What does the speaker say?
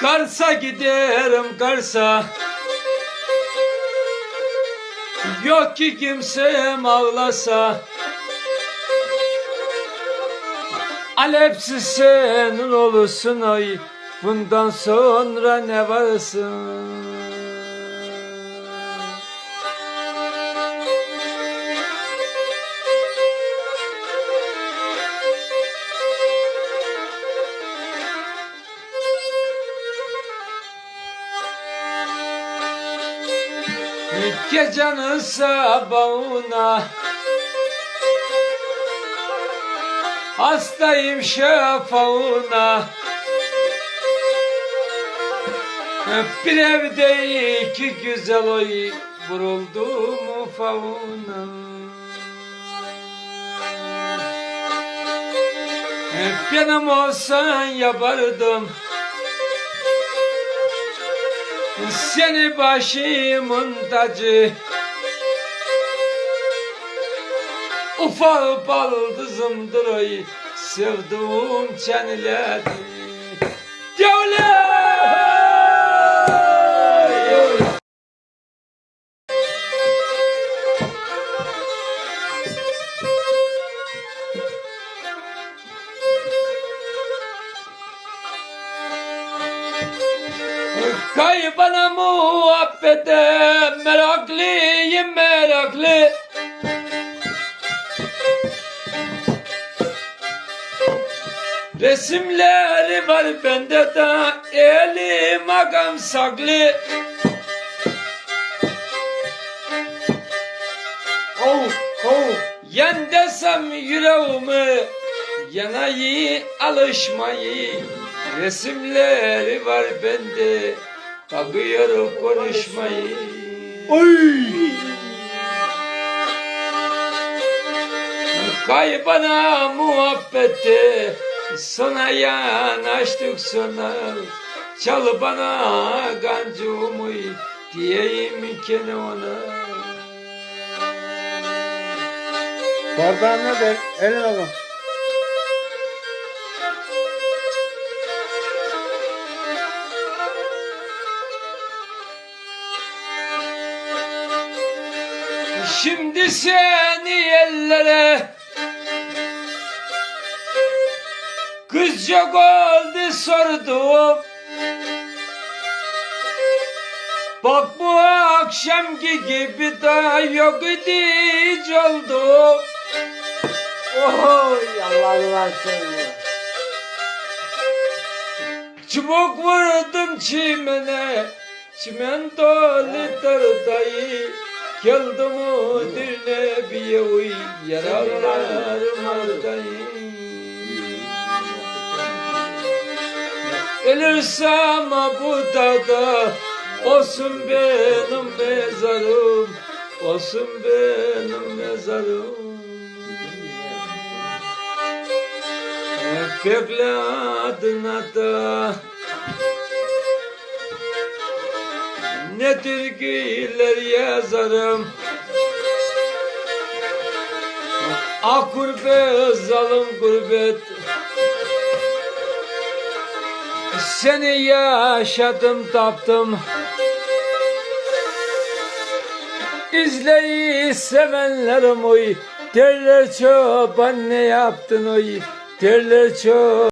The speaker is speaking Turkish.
Kars'a giderim Kars'a. Yok ki kimsem ağlasa. Alepsiz senin olursun ay. Bundan sonra ne varsın Gecenin sabahına. Hastayım şafağına. Bir evde iki güzel oy Vuruldu mu favuna Benim olsan yapardım Seni başımın tacı Ufak baldızımdır oy Sevduğum çeniler Devlet! Kaybana muhabbete meraklıyım meraklı. Resimleri var bende de elim agam saklı. Oh oh Yen desem yüreğimi Yanayı alışmayı. Resimleri var bende Bakıyorum konuşmayı Oy! Kaybana muhabbeti Sana yanaştık sonra Çal bana gancumu Diyeyim ki ne ona Bardağını ver, eline bak. Şimdi seni ellere. Kızcak oldu sordum Bak bu akşamki gibi daha yok hiç oldu Oy Allah'ını seversen. Çubuk vurdum çimene Çimen dolu dayı Geldi mu dirne bir uy Yaralarım dayı Ölürsem bu dağda Olsun benim mezarım Olsun benim mezarım. Bekle adına da Ne türküler yazarım. Ah gurbet zalim gurbet Seni yaşadım taptım. İzleyi sevenlerim oy. Derler çoban ne yaptın oy. Derler çoban